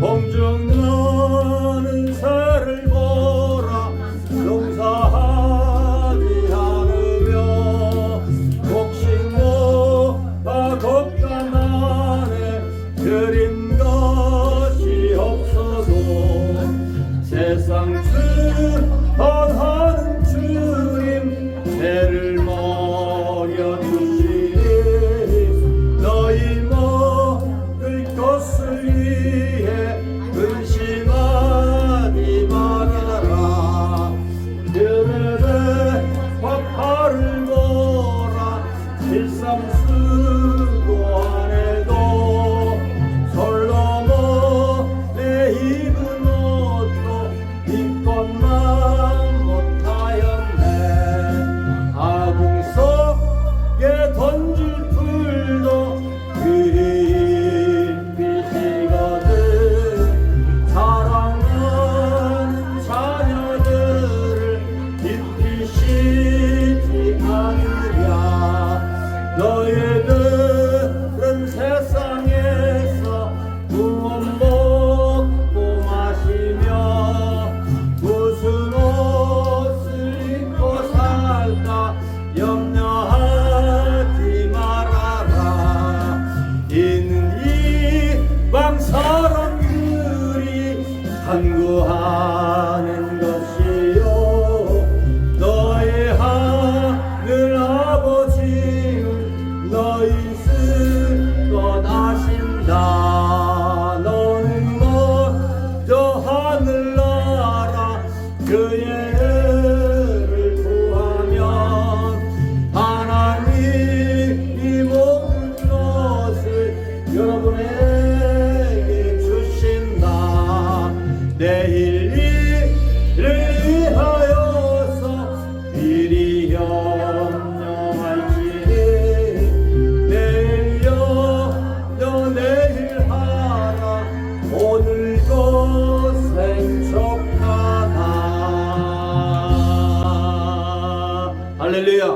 홍중 some food. 간구하는 것이요. 너희 하늘 아버지 너희 Allah